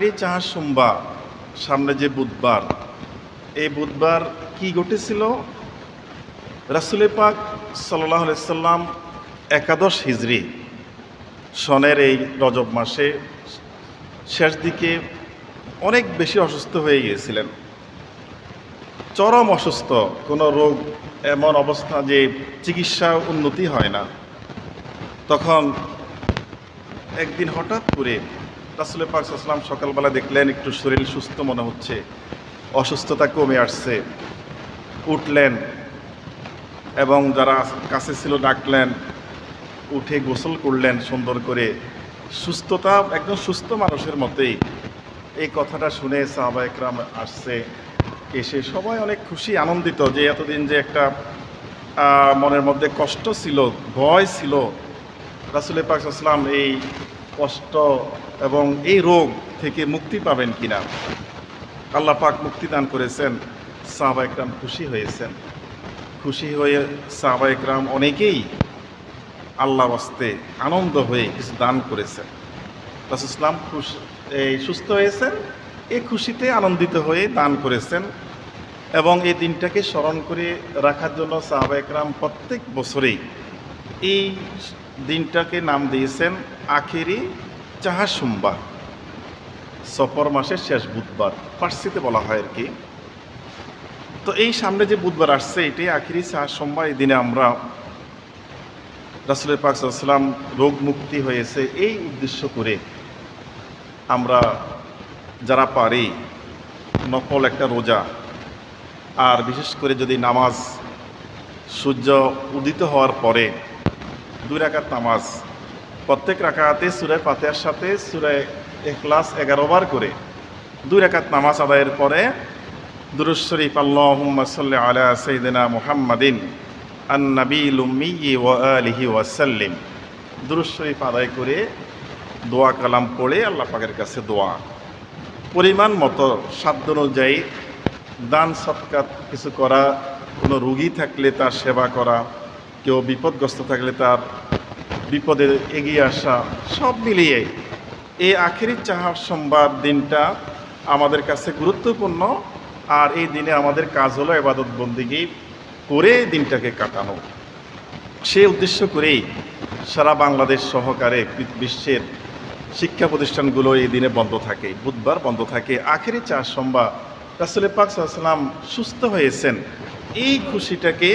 চাহার সোমবার, সামনে যে বুধবার, এই বুধবার কি ঘটেছিল? রাসুলে পাক সাল্লাহ সাল্লাম একাদশ হিজড়ি সনের এই রজব মাসে শেষ দিকে অনেক বেশি অসুস্থ হয়ে গিয়েছিলেন। চরম অসুস্থ, কোনো রোগ, এমন অবস্থা যে চিকিৎসা উন্নতি হয় না। তখন একদিন হঠাৎ করে রাসুল পাক সাল্লাম সকালবেলা দেখলেন একটু শরীর সুস্থ মনে হচ্ছে, অসুস্থতা কমে আসছে। উঠলেন এবং যারা কাছে ছিল ডাকলেন, উঠে গোসল করলেন সুন্দর করে। সুস্থতা একদম সুস্থ মানুষের মতোই। এই কথাটা শুনে সাহাবা একরাম আসছে, এসে সবাই অনেক খুশি, আনন্দিত যে এতদিন যে একটা মনের মধ্যে কষ্ট ছিল, ভয় ছিল। রাসুল পাক আসলাম এই কষ্ট এবং এই রোগ থেকে মুক্তি পাবেন কিনা? আল্লাহ পাক মুক্তি দান করেছেন, সাহাবা একরাম খুশি হয়েছেন। খুশি হয়ে সাহাবা একরাম অনেকেই আল্লাহ বাস্তে আনন্দ হয়ে কিছু দান করেছেন। ইসলাম খুশ এই সুস্থ হয়েছেন এই খুশিতে আনন্দিত হয়ে দান করেছেন এবং এই দিনটাকে স্মরণ করে রাখার জন্য সাহাবা একরাম প্রত্যেক বছরেই এই দিনটাকে নাম দিয়েছেন আখেরি চাহা সোমবার সফর মাসের শেষ বুধবার, ফার্সিতে বলা হয় আর কি। তো এই সামনে যে বুধবার আসছে, এটাই আখিরি সোমবার এই দিনে আমরা রাসুলের পাক সাল্লাম রোগ মুক্তি হয়েছে এই উদ্দেশ্য করে আমরা যারা পারি নকল একটা রোজা, আর বিশেষ করে যদি নামাজ সূর্য উদিত হওয়ার পরে দুই রাকাত নামাজ। প্রত্যেক রাকাতে সুরায় পাতেয়ার সাথে সুরায় এখলাস বার করে দুই রাকাত নামাজ আদায়ের পরে দুরুজ শরীফ আলা সাইয়্যিদিনা মুহাম্মাদিন আন-নাবিয়্যিল উম্মি ওয়া ওয়াসাল্লিম শরীফ আদায় করে দোয়া কালাম পড়ে আল্লাহ পাকের কাছে দোয়া। পরিমাণ মতো, সাধ্য অনুযায়ী দান সৎকার কিছু করা, কোনো রুগী থাকলে তার সেবা করা কেউ বিপদগ্রস্ত থাকলে তার বিপদে এগিয়ে আসা সব মিলিয়ে এই আখেরি চাহার সোমবার দিনটা আমাদের কাছে গুরুত্বপূর্ণ আর এই দিনে আমাদের কাজ হলো এবাদত বন্দিগি করে দিনটাকে কাটানো। সে উদ্দেশ্য করেই সারা বাংলাদেশ সহকারে বিশ্বের শিক্ষা প্রতিষ্ঠানগুলো এই দিনে বন্ধ থাকে, বুধবার বন্ধ থাকে। আখেরি চার সোমবার রাসুলের পাক সাল্লাম সুস্থ হয়েছেন। এই খুশিটাকে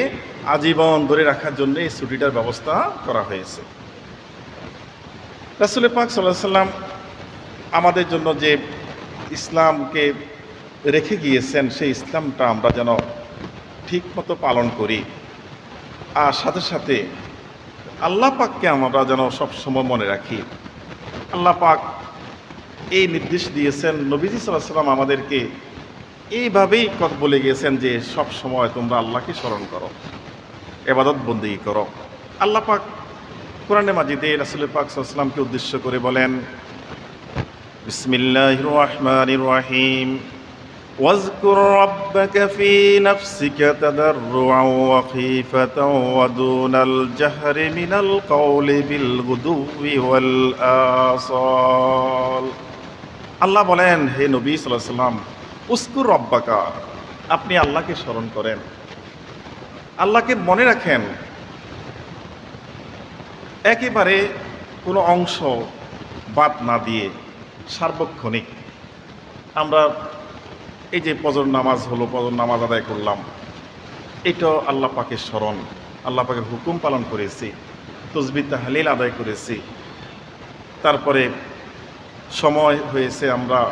আজীবন ধরে রাখার জন্য এই ছুটিটার ব্যবস্থা করা হয়েছে। রাসুলের পাক সাল্লাহ সাল্লাম আমাদের জন্য যে ইসলামকে রেখে গিয়েছেন, সেই ইসলামটা আমরা যেন ঠিক মতো পালন করি। আর সাথে সাথে আল্লাহ পাককে আমরা যেন সবসময় মনে রাখি। আল্লাহ পাক এই নির্দেশ দিয়েছেন, নবীজি সাল্লাহ সাল্লাম আমাদেরকে এইভাবেই কথা বলে গিয়েছেন যে সব সময় তোমরা আল্লাহকে স্মরণ করো এবাদত বন্দি করো আল্লাহ পাক কোরআনে মাজিদে রাসুল পাক সাল্লামকে উদ্দেশ্য করে বলেন বিসমিল্লাহ রহমান রহিম واذكر ربك في نفسك تضرعا وخيفة ودون الجهر من القول بالغدو والآصال আল্লাহ বলেন হে নবী সাল্লাহ সাল্লাম উস্কুর রব্বাকা, আপনি আল্লাহকে স্মরণ করেন। আল্লাহকে মনে রাখেন। একেবারে কোনো অংশ বাদ না দিয়ে সার্বক্ষণিক। আমরা এই যে পজর নামাজ হলো পজর নামাজ আদায় করলাম, এটাও আল্লাহ পাকের স্মরণ। আল্লাহ পাকের হুকুম পালন করেছি তসবি তাহলিল আদায় করেছি। তারপরে সময় হয়েছে আমরা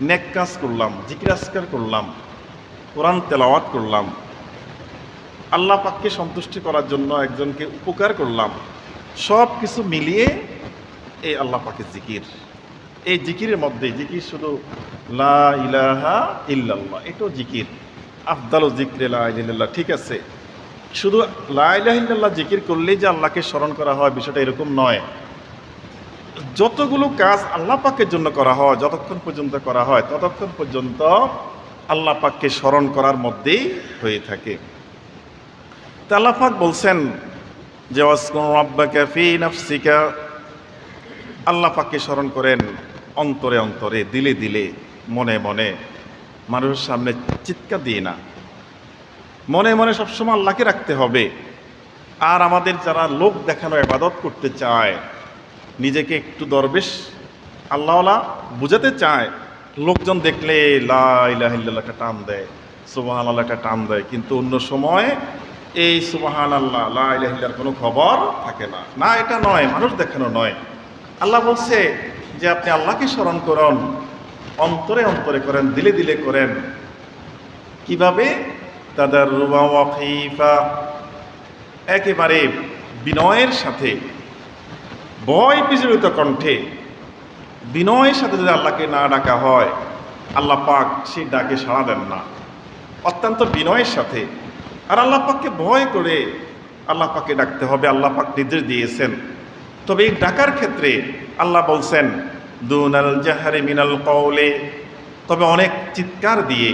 নেক কাজ করলাম জিকিরাস্কার করলাম, কোরআন তেলাওয়াত করলাম, আল্লাহ পাককে সন্তুষ্টি করার জন্য একজনকে উপকার করলাম, সব কিছু মিলিয়ে এই আল্লাহ পাকের জিকির। এই জিকিরের মধ্যে জিকির শুধু লা ইলাহা ইল্লাল্লাহ, এটাও জিকির। আফদাল জিক্রে লা ইল্লাল্লাহ, ঠিক আছে। শুধু লা ইলাহা ইল্লাল্লাহ জিকির করলেই যে আল্লাহকে স্মরণ করা হয়, বিষয়টা এরকম নয়। যতগুলো কাজ আল্লাহ পাকের জন্য করা হয়, যতক্ষণ পর্যন্ত করা হয়, ততক্ষণ পর্যন্ত আল্লাহ পাককে স্মরণ করার মধ্যেই হয়ে থাকে। তা আল্লাহ পাক বলছেন যে আল্লাহ পাককে স্মরণ করেন অন্তরে অন্তরে, দিলে দিলে, মনে মনে। মানুষের সামনে চিৎকার দিয়ে না। মনে মনে সবসময় আল্লাহকে রাখতে হবে। আর আমাদের যারা লোক দেখানো ইবাদত করতে চায় নিজেকে একটু দরবেশ, আল্লাহওয়ালা বুঝাতে চায়, লোকজন দেখলে লা ইলাহা টান দেয় সুবাহান আল্লাহটা টান দেয়, কিন্তু অন্য সময় এই সুবাহান আল্লাহ লা ইলাহা কোনো খবর থাকে না। না, এটা নয়, মানুষ দেখানো নয়। আল্লাহ বলছে যে আপনি আল্লাহকে স্মরণ করুন, অন্তরে অন্তরে করেন, দিলে দিলে করেন। কীভাবে? তাদের রুবা ওয়াকিফা একেবারে বিনয়ের সাথে। ভয় বিজড়িত কণ্ঠে। বিনয়ের সাথে যদি আল্লাহকে না ডাকা হয়, আল্লাহ পাক সেই ডাকে সাড়া দেন না। অত্যন্ত বিনয়ের সাথে। আর আল্লাহ পাককে ভয় করে আল্লাহ পাককে ডাকতে হবে, আল্লাহ পাক নির্দেশ দিয়েছেন। তবে এই ডাকার ক্ষেত্রে আল্লাহ বলছেন, দুনাল জাহারে মিনাল কৌলে তবে অনেক চিৎকার দিয়ে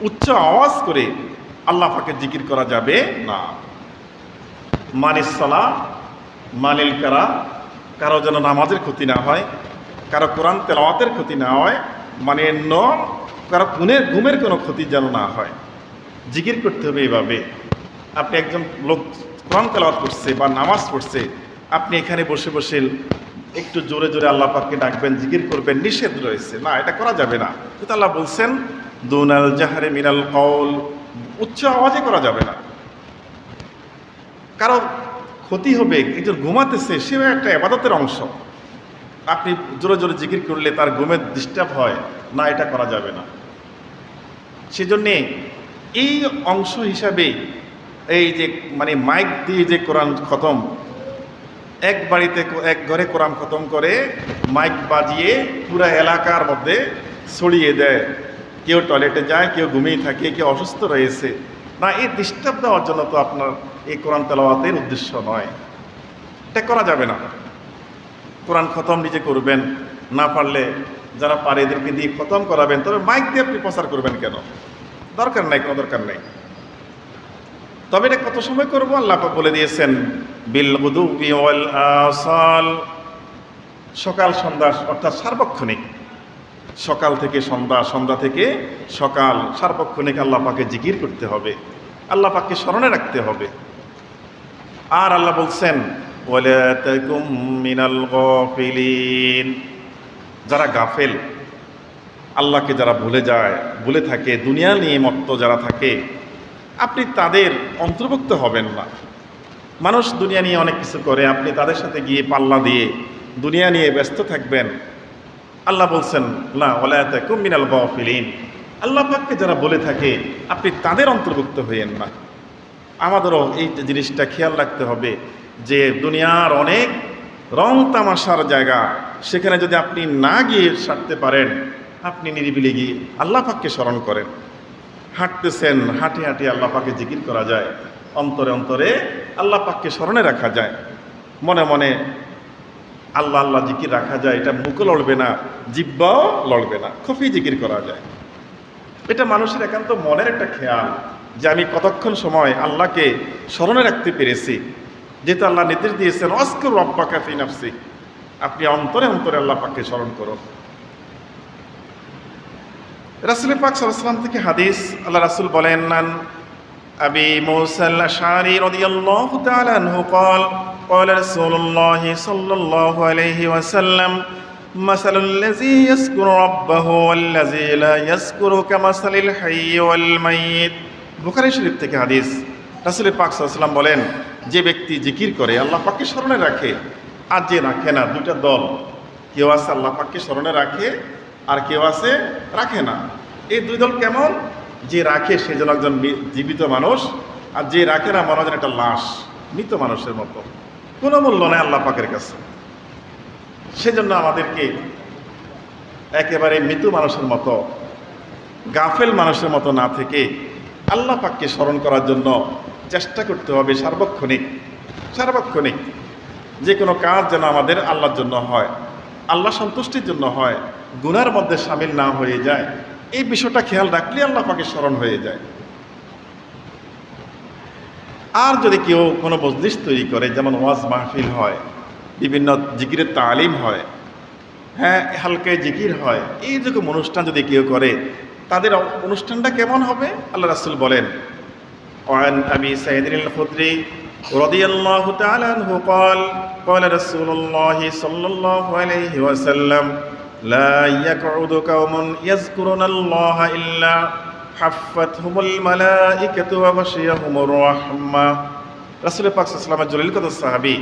উচ্চ আওয়াজ করে আল্লাহ পাকে জিকির করা যাবে না। মানিসলা মানিল কারা কারও যেন নামাজের ক্ষতি না হয়, কারও কোরআন তেলাওয়াতের ক্ষতি না হয় মানে ন কারও গুণের ঘুমের কোনো ক্ষতি যেন না হয়। জিকির করতে হবে এভাবে। আপনি একজন লোক কোরআন তেলাওয়াত করছে বা নামাজ পড়ছে, আপনি এখানে বসে বসে একটু জোরে জোরে আল্লাহ পাককে ডাকবেন, জিকির করবেন, নিষেধ রয়েছে। না, এটা করা যাবে না। কিন্তু আল্লাহ বলছেন, দুনাল জাহারে মিনাল কৌল উচ্চ আওয়াজে করা যাবে না। কারও ক্ষতি হবে, একজন ঘুমাতেছে, সেও একটা আবাদতের অংশ। আপনি জোরে জোরে জিকির করলে তার ঘুমের ডিস্টার্ব হয়, না, এটা করা যাবে না। সেজন্যে এই অংশ হিসাবে এই যে মানে মাইক দিয়ে যে কোরআন খতম, এক বাড়িতে এক ঘরে কোরআন খতম করে, মাইক বাজিয়ে পুরো এলাকার মধ্যে ছড়িয়ে দেয়। কেউ টয়লেটে যায়, কেউ ঘুমিয়ে থাকে, কেউ অসুস্থ রয়েছে। না, এই ডিস্টার্ব দেওয়ার জন্য তো আপনার এই কোরআন তেলাওয়াতের উদ্দেশ্য নয়। এটা করা যাবে না। কোরআন খতম নিজে করবেন, না পারলে যারা পারে এদেরকে দিয়ে খতম করাবেন, তবে মাইক দিয়ে আপনি প্রচার করবেন কেন? দরকার নাই, কোনো দরকার নেই। তবে এটা কত সময় করব? আল্লাহ বলে দিয়েছেন, বিল আসাল। সকাল, সন্ধ্যা, অর্থাৎ সার্বক্ষণিক। সকাল থেকে সন্ধ্যা সন্ধ্যা থেকে সকাল। সার্বক্ষণিক আল্লাহ পাকে জিকির করতে হবে। আল্লাহ পাককে স্মরণে রাখতে হবে। আর আল্লাহ বলছেন গাফিলিন। যারা গাফেল, আল্লাহকে যারা ভুলে যায়, ভুলে থাকে, দুনিয়া নিয়ে মত্ত যারা থাকে, আপনি তাদের অন্তর্ভুক্ত হবেন না। মানুষ দুনিয়া নিয়ে অনেক কিছু করে, আপনি তাদের সাথে গিয়ে পাল্লা দিয়ে দুনিয়া নিয়ে ব্যস্ত থাকবেন। আল্লাহ বলছেন, না ওলায়াতে কুমিনাল গফিলিন। আল্লাহ পাককে যারা বলে থাকে, আপনি তাদের অন্তর্ভুক্ত হইয়েন না। আমাদেরও এই জিনিসটা খেয়াল রাখতে হবে যে দুনিয়ার অনেক রং তামাশার জায়গা, সেখানে যদি আপনি না গিয়ে সারতে পারেন, আপনি নিরিবিলি গিয়ে আল্লাহ পাককে স্মরণ করেন। হাঁটতেছেন, হাঁটে হাঁটে আল্লাহ পাকে জিকির করা যায়। অন্তরে অন্তরে আল্লাহ পাককে স্মরণে রাখা যায়। মনে মনে আল্লাহ আল্লাহ জিকির রাখা যায়, এটা মুখও লড়বে না, জিব্বাও লড়বে না খুবই জিকির করা যায়। এটা মানুষের একান্ত মনের একটা খেয়াল। যে আমি কতক্ষণ সময় আল্লাহকে স্মরণে রাখতে পেরেছি যেহেতু আল্লাহ নির্দেশ দিয়েছেন অস্কর রব্বা কাফি নাফসি আপনি অন্তরে অন্তরে আল্লাহ পাককে স্মরণ করুন রাসুল পাক সাল্লাম থেকে হাদিস আল্লাহ রাসুল বলেন নান আবি মুসাল আশারি রাদিয়াল্লাহু তাআলা আনহু قال قال رسول الله صلى الله عليه وسلم مثل الذي يذكر ربه والذي لا يذكر كمثل الحي والميت বুখারী শরীফ থেকে হাদিস, রাসুল পাক সাল্লাম বলেন, যে ব্যক্তি জিকির করে, আল্লাহ পাককে স্মরণে রাখে, আর যে রাখে না, দুইটা দল, কেউ আছে আল্লাহ পাককে স্মরণে রাখে, আর কেউ আছে রাখে না। এই দুই দল কেমন? যে রাখে, সে যেন একজন জীবিত মানুষ, আর যে রাখে না, মনে হয় একটা লাশ, মৃত মানুষের মতো। কোনো মূল্য নেই আল্লাহ পাকের কাছে। সেজন্য আমাদেরকে একেবারে মৃত মানুষের মতো, গাফেল মানুষের মতো না থেকে আল্লাহ পাককে স্মরণ করার জন্য চেষ্টা করতে হবে সার্বক্ষণিক সার্বক্ষণিক। যে কোনো কাজ যেন আমাদের আল্লাহর জন্য হয়, আল্লাহ সন্তুষ্টির জন্য হয়, গুনার মধ্যে সামিল না হয়ে যায়, এই বিষয়টা খেয়াল রাখলে আল্লাহ পাকে স্মরণ হয়ে যায়। আর যদি কেউ কোনো মজলিস তৈরি করে, যেমন ওয়াজ মাহফিল হয়, বিভিন্ন জিকিরের তালিম হয় হ্যাঁ হালকায় জিকির হয়, এই রকম অনুষ্ঠান যদি কেউ করে তাদের অনুষ্ঠানটা কেমন হবে আল্লাহ রাসুল বলেন وعن أبي سعيد الخدري رضي الله تعالى عنه قال قال رسول الله صلى الله عليه وسلم لا يقعد قوم يذكرون الله إلا حفتهم الملائكة وغشيهم الرحمة رسول পাক সাল্লামের জলিল কত সাহাবী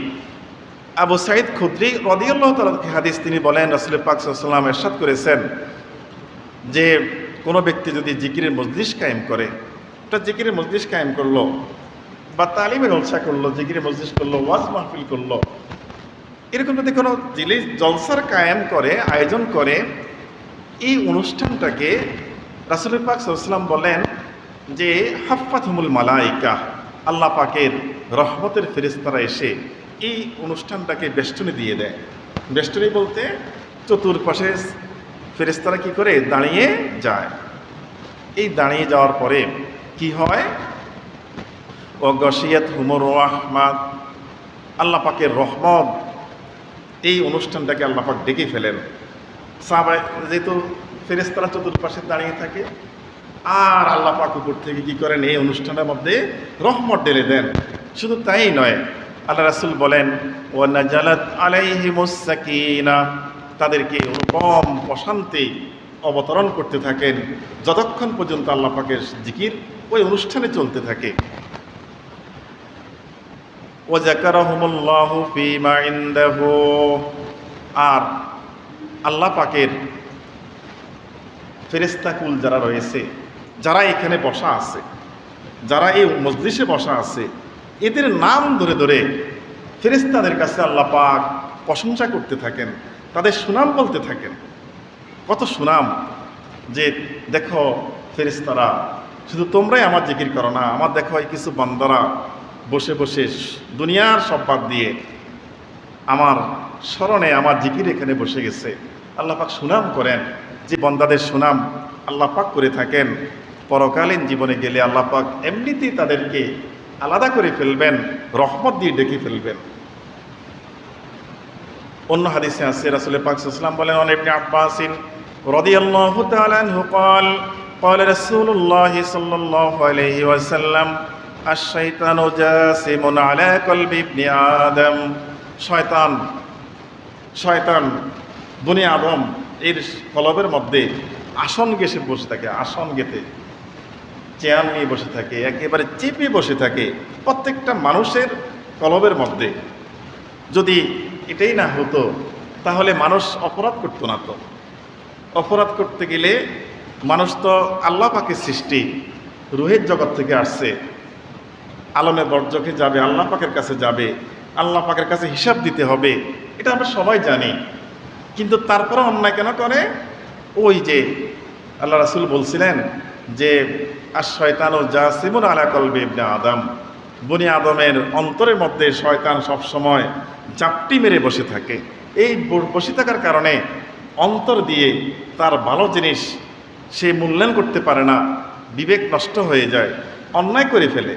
আবু সাইদ খুদ্রি রদিয়াল্লাহ তালাকে হাদিস তিনি বলেন রাসুল পাক সাল্লাম এরশাদ করেছেন যে কোনো ব্যক্তি যদি জিকিরের মজলিস কায়েম করে একটা জিকিরের মজলিস কায়েম করল বা তালিমের জলসা করল, জিকিরের মজলিস করল, ওয়াজ মাহফিল করল, এরকম যদি কোনো জিলিস, জলসার কায়েম করে, আয়োজন করে, এই অনুষ্ঠানটাকে রাসুল পাক সাল্লাম বলেন যে হাফাতহুমুল মালাইকা, আল্লাহ পাকের রহমতের ফেরিস্তারা এসে এই অনুষ্ঠানটাকে বেষ্টনী দিয়ে দেয়। বেষ্টনী বলতে চতুর্পাশে ফেরিস্তারা কি করে? দাঁড়িয়ে যায়। এই দাঁড়িয়ে যাওয়ার পরে কি হয়? ও গসিয়াত হুমর রহমাদ আল্লাহ পাকের রহমত। এই অনুষ্ঠানটাকে আল্লাহ পাক ডেকে ফেলেন। সাহাবাই যেহেতু ফেরেস্তারা চতুর্পাশে দাঁড়িয়ে থাকে, আর আল্লাহ পাক উপর থেকে কি করেন? এই অনুষ্ঠানের মধ্যে রহমত ঢেলে দেন। শুধু তাই নয়, আল্লাহ রাসুল বলেন ও নাজালাত আলাইহিমুসাকিনা তাদেরকে অনুপম প্রশান্তি অবতরণ করতে থাকেন। যতক্ষণ পর্যন্ত আল্লাহ পাকের জিকির ওই অনুষ্ঠানে চলতে থাকে। ও জাকারহমুল্লাহ আর আল্লাহ পাকের ফেরেস্তাকুল যারা রয়েছে, যারা এখানে বসা আছে, যারা এই মসজিষে বসা আছে, এদের নাম ধরে ধরে ফেরেস্তাদের কাছে আল্লাহ পাক প্রশংসা করতে থাকেন। তাদের সুনাম বলতে থাকেন। কত সুনাম যে, দেখো ফেরিস্তারা শুধু তোমরাই আমার জিকির করো না, আমার দেখো এই কিছু বান্দারা বসে বসে দুনিয়ার সব বাদ দিয়ে আমার স্মরণে আমার জিকির এখানে বসে গেছে। আল্লাহ পাক সুনাম করেন যে, বন্দাদের সুনাম আল্লাহ পাক করে থাকেন। পরকালীন জীবনে গেলে আল্লাহ পাক এমনিতেই তাদেরকে আলাদা করে ফেলবেন, রহমত দিয়ে ডেকে ফেলবেন। অন্য হাদিসে আছে রাসুল পাক সাল্লাম বলেন অনেক আব্বাসিন রাদিয়াল্লাহু তাআলা আনহু قال قال رسول الله صلى الله عليه وسلم الشيطان جاسم على قلب ابن آدم শয়তান শয়তান বনি আদম এর কলবের মধ্যে আসন গেসে বসে থাকে আসন গেতে চেয়ার নিয়ে বসে থাকে একেবারে চেপে বসে থাকে প্রত্যেকটা মানুষের কলবের মধ্যে যদি এটাই না হতো, তাহলে মানুষ অপরাধ করতো না তো। অপরাধ করতে গেলে মানুষ তো আল্লাহ পাকের সৃষ্টি, রুহের জগৎ থেকে আসছে। আলমে বর্জকে যাবে, আল্লাহ পাকের কাছে যাবে, আল্লাহ পাকের কাছে হিসাব দিতে হবে, এটা আমরা সবাই জানি। কিন্তু তারপরে অন্যায় কেন করে? ওই যে আল্লাহ রাসুল বলছিলেন যে আর শয়তান ও যা সিমুন আলা কলবে ইবনে আদম। বনি আদমের অন্তরের মধ্যে শয়তান সবসময় জাপটি মেরে বসে থাকে। এই বসে থাকার কারণে অন্তর দিয়ে তার ভালো জিনিস সে মূল্যায়ন করতে পারে না, বিবেক নষ্ট হয়ে যায়, অন্যায় করে ফেলে।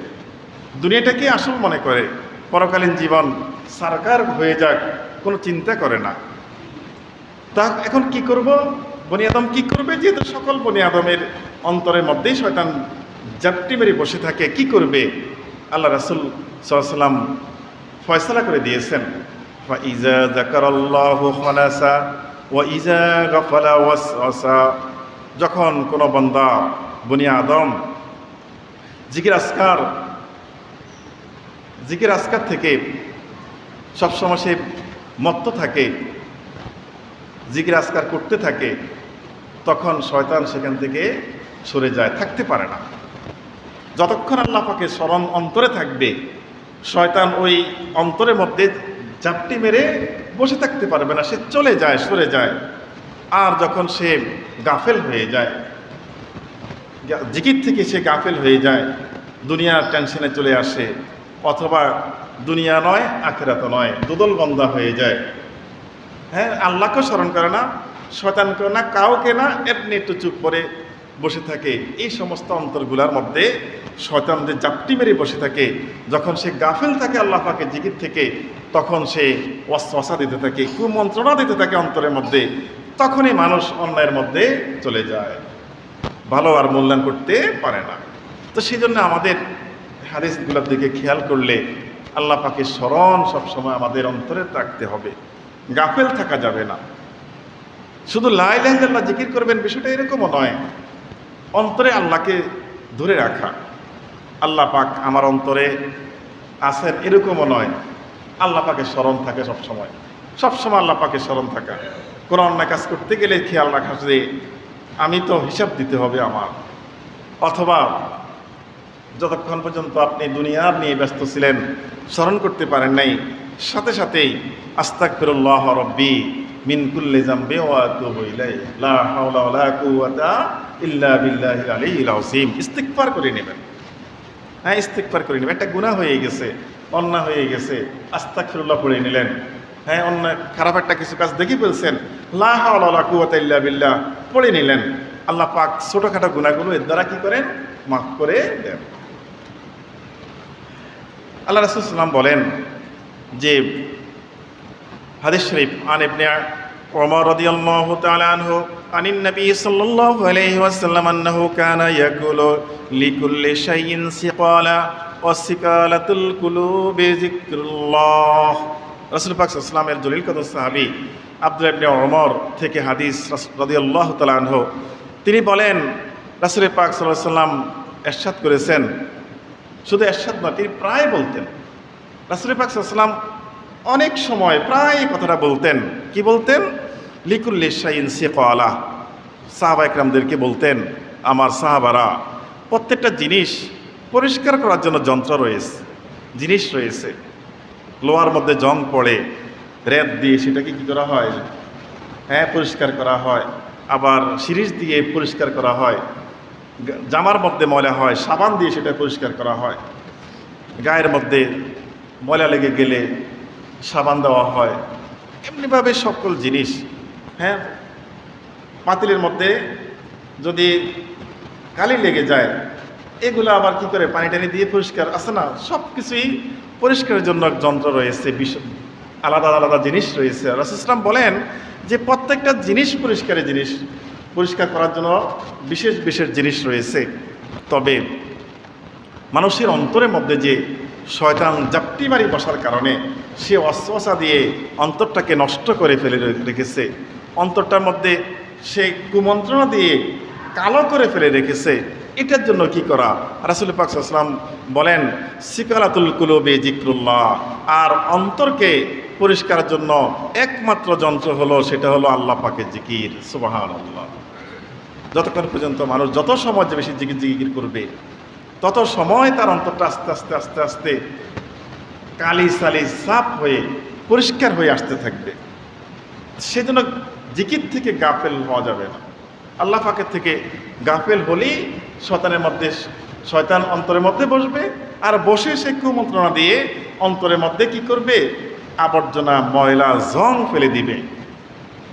দুনিয়াটাকে আসল মনে করে, পরকালীন জীবন সারকার হয়ে যাক, কোনো চিন্তা করে না। তা এখন কি করব? বনি আদম কি করবে? যেহেতু সকল বনি আদমের অন্তরের মধ্যেই শয়তান জাপটি মেরে বসে থাকে, কি করবে? আল্লাহ রাসুল সাল্লাম ফয়সলা করে দিয়েছেন। ইজা জাকারাল্লাহু খালাসা ওয়া ইজা গাফালা ওয়াসওয়াসা যখন কোনো বান্দা বনি আদম জিকির আসকার জিকির আসকার থেকে সবসময় সে মত্ত থাকে, জিকির আসকার করতে থাকে, তখন শয়তান সেখান থেকে সরে যায়, থাকতে পারে না। যতক্ষণ আল্লাহ পাকে স্মরণ অন্তরে থাকবে, শয়তান ওই অন্তরের মধ্যে জাপটি মেরে বসে থাকতে পারবে না, সে চলে যায়, সরে যায়। আর যখন সে গাফেল হয়ে যায় জিকির থেকে সে গাফেল হয়ে যায়, দুনিয়ার টেনশনে চলে আসে। অথবা দুনিয়া নয় আখেরাত নয়, দুদল বন্দা হয়ে যায়। হ্যাঁ আল্লাহকেও স্মরণ করে না, শয়তানকেও না, কাউকে না, এমনি একটু চুপ করে বসে থাকে। এই সমস্ত অন্তরগুলার মধ্যে শয়তানদের জাপটি মেরে বসে থাকে, যখন সে গাফেল থাকে আল্লাহ পাকে জিকির থেকে, তখন সে অস্ত্রসা দিতে থাকে, কুমন্ত্রণা দিতে থাকে অন্তরের মধ্যে, তখনই মানুষ অন্যায়ের মধ্যে চলে যায়। ভালো আর মূল্যায়ন করতে পারে না। তো সেই জন্য আমাদের হাদিসগুলোর দিকে খেয়াল করলে আল্লাহ পাকে স্মরণ সবসময় আমাদের অন্তরে রাখতে হবে। গাফেল থাকা যাবে না। শুধু লাই লাইল্লাহ জিকির করবেন বিষয়টা এরকমও নয়। অন্তরে আল্লাহকে ধরে রাখা। আল্লাহ পাক আমার অন্তরে আছেন এরকমও নয়। আল্লাহ পাকে স্মরণ থাকে সবসময়। সবসময় আল্লাহ পাকে স্মরণ থাকা। কোনো অন্যায় কাজ করতে গেলে খেয়াল রাখা যে আমি তো হিসাব দিতে হবে আমার। অথবা যতক্ষণ পর্যন্ত আপনি দুনিয়ার নিয়ে ব্যস্ত ছিলেন, স্মরণ করতে পারেন নাই, সাথে সাথেই আস্তাক ফিরুল্লাহ রব্বি মিন কুল্লি জামবি ওয়া আতুবু ইলাইহি। লা হাওলা ওয়ালা কুওয়াতা ইল্লা বিল্লাহিল আলিয়্যিল আযীম। ইস্তিগফার করে নেবেন। হ্যাঁ ইস্তিগফার করে নেবেন। একটা গুনাহ হয়ে গেছে, অন্যায় হয়ে গেছে আস্তাক ফিরুল্লাহ পড়ে নিলেন। হ্যাঁ অন্য খারাপ একটা কিছু কাজ দেখে ফেলছেন, লা হাওলা ওয়ালা ইল্লা বিল্লাহ পড়ে নিলেন। আল্লাহ পাক ছোটোখাটো গুণাগুলো এর দ্বারা কি করেন? মাফ করে দেন। আল্লাহ রাসুলাম বলেন যে হাদিস শরীফ আন ইবনে ওমর রাদিয়াল্লাহু তাআলা আনহু عن النبي صلى الله عليه وسلم أنه كان يقول لكل شيء سقالا والسقالة القلوب ذكر الله রাসূল পাক সাল্লাল্লাহু আলাইহি জলিল কদর সাহাবী আব্দুল্লাহ ইবনে ওমর থেকে হাদিস রাদিয়াল্লাহু তাআলা আনহু তিনি বলেন রাসূল পাক সাল্লাল্লাহু আলাইহি সাল্লাম এরশাদ করেছেন শুধু এরশাদ নয় তিনি প্রায় বলতেন রাসুল পাক সাল্লাম অনেক সময় প্রায় এই কথাটা বলতেন কি বলতেন লিকুল্লি শাইন শেকলা সাহাবা একরামদেরকে বলতেন, আমার সাহাবারা, প্রত্যেকটা জিনিস পরিষ্কার করার জন্য যন্ত্র রয়েছে, জিনিস রয়েছে। লোহার মধ্যে জং পড়ে, রেত দিয়ে সেটাকে কী করা হয়? হ্যাঁ পরিষ্কার করা হয়। আবার সিরিজ দিয়ে পরিষ্কার করা হয়। জামার মধ্যে ময়লা হয়, সাবান দিয়ে সেটা পরিষ্কার করা হয়। গায়ের মধ্যে ময়লা লেগে গেলে সাবান দেওয়া হয়। এমনিভাবে সকল জিনিস হ্যাঁ? পাতিলের মধ্যে যদি কালি লেগে যায়, এগুলো আবার কি করে পানি টানি দিয়ে পরিষ্কার? আছে না? সব কিছুই পরিষ্কারের জন্য যন্ত্র রয়েছে আলাদা আলাদা জিনিস রয়েছে। রাসুসলাম বলেন যে প্রত্যেকটা জিনিস পরিষ্কারের জিনিস, পরিষ্কার করার জন্য বিশেষ বিশেষ জিনিস রয়েছে। তবে মানুষের অন্তরের মধ্যে যে শয়তান জাপটি মারি বসার কারণে সে অস্ত্রসা দিয়ে অন্তরটাকে নষ্ট করে ফেলে রেখেছে। অন্তরটার মধ্যে সে কুমন্ত্রণা দিয়ে কালো করে ফেলে রেখেছে। এটার জন্য কি করা? রাসুল পাক আসলাম বলেন, সিকালাতুল কুলুবে জিক্রুল্লাহ আর অন্তরকে পরিষ্কারের জন্য একমাত্র যন্ত্র হলো, সেটা হলো আল্লাহ পাকের জিকির। সুবাহান আল্লাহ যতক্ষণ পর্যন্ত মানুষ যত সময় যে বেশি জিকির জিকির করবে, তত সময় তার অন্তরটা আস্তে আস্তে আস্তে আস্তে কালি সালি সাফ হয়ে, পরিষ্কার হয়ে আসতে থাকবে। সেজন্য জিকির থেকে গাফেল হওয়া যাবে না। আল্লাহ পাকের থেকে গাফেল হলেই শয়তানের মধ্যে শয়তান অন্তরের মধ্যে বসবে, আর বসে সে কুমন্ত্রণা দিয়ে অন্তরের মধ্যে কি করবে? আবর্জনা, ময়লা, জং ফেলে দিবে।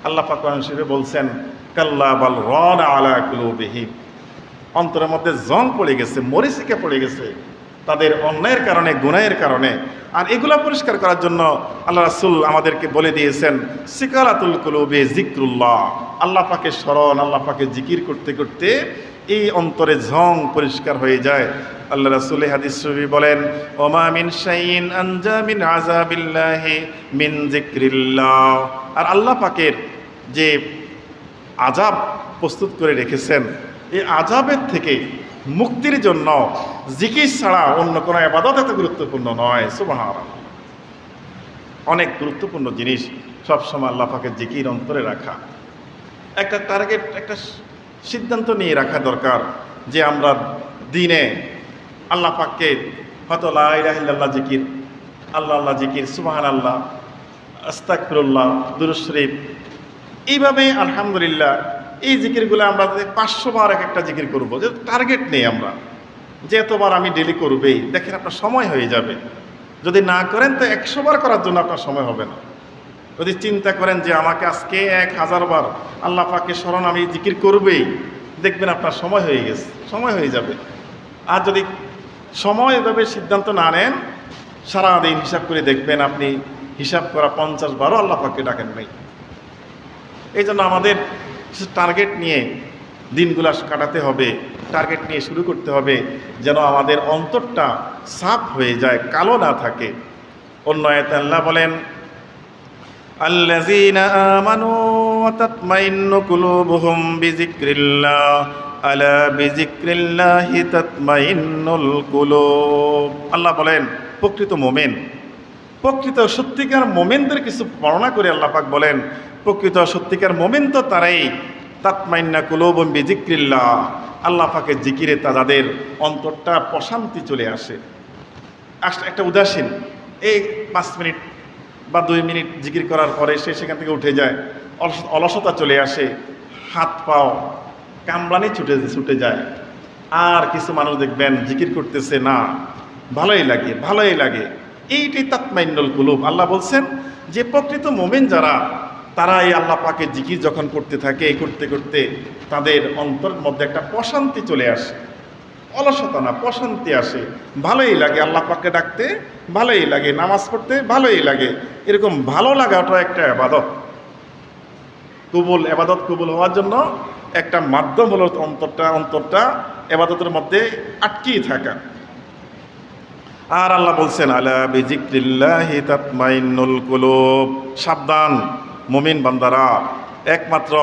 আল্লাহ পাক কোরআন শরীফে বলছেন, কাল্লা বাল রন আলা কুলুবিহিম। অন্তরের মধ্যে জং পড়ে গেছে, মরিচিকা পড়ে গেছে। তাদের অন্যায়ের কারণে, গুনাহের কারণে। আর এগুলা পরিষ্কার করার জন্য আল্লাহ রাসুল আমাদেরকে বলে দিয়েছেন, সিকারাতুল কুলুবে জিক্রুল্লাহ আল্লাহ পাকে স্মরণ, আল্লাহ পাকে জিকির করতে করতে এই অন্তরে ঝং পরিষ্কার হয়ে যায়। আল্লাহ রাসুল হাদিস শরীফ বলেন, ওমা মিন শাইইন আনজা মিন আযাবিল্লাহি মিন জিক্রিল্লাহ আর আল্লাহ পাকের যে আজাব প্রস্তুত করে রেখেছেন, এই আজাবের থেকে মুক্তির জন্য জিকির ছাড়া অন্য কোনো আবাদত এত গুরুত্বপূর্ণ নয় সুবাহার অনেক গুরুত্বপূর্ণ জিনিস সবসময় আল্লাহ পাকের জিকির অন্তরে রাখা। একটা টার্গেট একটা সিদ্ধান্ত নিয়ে রাখা দরকার যে আমরা দিনে আল্লাহ পাককে হয়তো লাহ জিকির, আল্লাহ আল্লাহ জিকির সুবাহান আল্লাহ আস্তাকফিরুল্লাহ দুরুজ শরীফ, এইভাবে আলহামদুলিল্লাহ এই জিকিরগুলো আমরা পাঁচশো বার এক একটা জিকির করব, যে টার্গেট নেই আমরা। যে এতবার আমি ডেলি করবেই, দেখেন আপনার সময় হয়ে যাবে। যদি না করেন তো একশো বার করার জন্য আপনার সময় হবে না। যদি চিন্তা করেন যে আমাকে আজকে এক হাজার বার আল্লাহ পাকে স্মরণ আমি জিকির করবেই, দেখবেন আপনার সময় হয়ে গেছে, সময় হয়ে যাবে। আর যদি সময় এভাবে সিদ্ধান্ত না নেন, সারাদিন হিসাব করে দেখবেন আপনি হিসাব করা পঞ্চাশ বারো আল্লাহ পাককে ডাকেন নাই। এই জন্য আমাদের কিছু টার্গেট নিয়ে দিনগুলা কাটাতে হবে টার্গেট নিয়ে শুরু করতে হবে, যেন আমাদের অন্তরটা সাফ হয়ে যায়, কালো না থাকে। অন্য আল্লাহ বলেন আল্লাহ বলেন, প্রকৃত মোমেন। প্রকৃত সত্যিকার মোমেনদের কিছু বর্ণনা করে আল্লাহ পাক বলেন প্রকৃত সত্যিকার মোমেন তো তারাই। তাতমাইন্না কুলোবম বিজিক্রিল্লাহ। আল্লাহ পাকের জিকিরে তাদের অন্তরটা প্রশান্তি চলে আসে। একটা উদাসীন, এই পাঁচ মিনিট বা দুই মিনিট জিকির করার পরে সে সেখান থেকে উঠে যায়, অলস- অলসতা চলে আসে, হাত পাও কামড়ানি ছুটে ছুটে যায়। আর কিছু মানুষ দেখবেন জিকির করতেছে, না, ভালোই লাগে ভালোই লাগে। এইটি তাৎমাইন্যল কুলুব। আল্লাহ বলছেন, যে প্রকৃত মোমেন যারা তারা এই আল্লাহ পাকে জিকির যখন করতে থাকে, এই করতে করতে তাদের অন্তরের মধ্যে একটা প্রশান্তি চলে আসে। অলসতা না, প্রশান্তি আসে। ভালোই লাগে আল্লাহ পাককে ডাকতে, ভালোই লাগে নামাজ পড়তে, ভালোই লাগে। এরকম ভালো লাগাটা একটা আবাদত। কবুল এবাদত কবুল হওয়ার জন্য একটা মাধ্যম হলো অন্তরটা অন্তরটা এবাদতের মধ্যে আটকিয়ে থাকা। আর আল্লাহ বলছেন, আলা বিজিক্রিল্লাহি তাতমাইন্নুল কুলুব। সাবধান। মুমিন বান্দারা, একমাত্র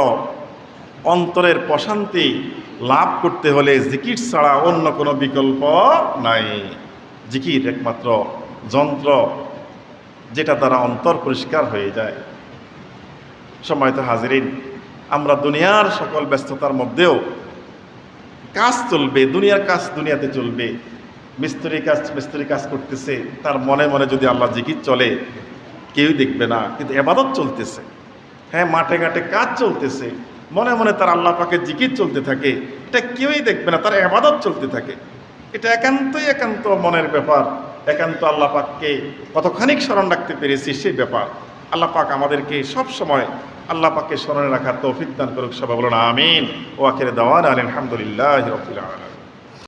অন্তরের প্রশান্তি লাভ করতে হলে জিকির ছাড়া অন্য কোনো বিকল্প নাই। জিকির একমাত্র যন্ত্র, যেটা দ্বারা অন্তর পরিষ্কার হয়ে যায়। সময় তো হাজিরিন, আমরা দুনিয়ার সকল ব্যস্ততার মধ্যেও কাজ চলবে, দুনিয়ার কাজ দুনিয়াতে চলবে। মিস্ত্রি কাজ মিস্ত্রি কাজ করতেছে, তার মনে মনে যদি আল্লাহ জিকির চলে কেউই দেখবে না, কিন্তু এবাদত চলতেছে। হ্যাঁ মাঠে ঘাটে কাজ চলতেছে। মনে মনে তার আল্লাহ পাকে জিকির চলতে থাকে। এটা কেউই দেখবে না, তার এবাদত চলতে থাকে। এটা একান্তই একান্ত মনের ব্যাপার। একান্ত আল্লাহ পাককে কতখানিক স্মরণ রাখতে পেরেছি সেই ব্যাপার। আল্লাহ পাক আমাদেরকে সব সময় আল্লাহ পাককে স্মরণে রাখার তৌফিক দান করুক, সবাই বলুন আমিন। ও আখের দাওয়ান আলহামদুলিল্লাহ রবিল আলম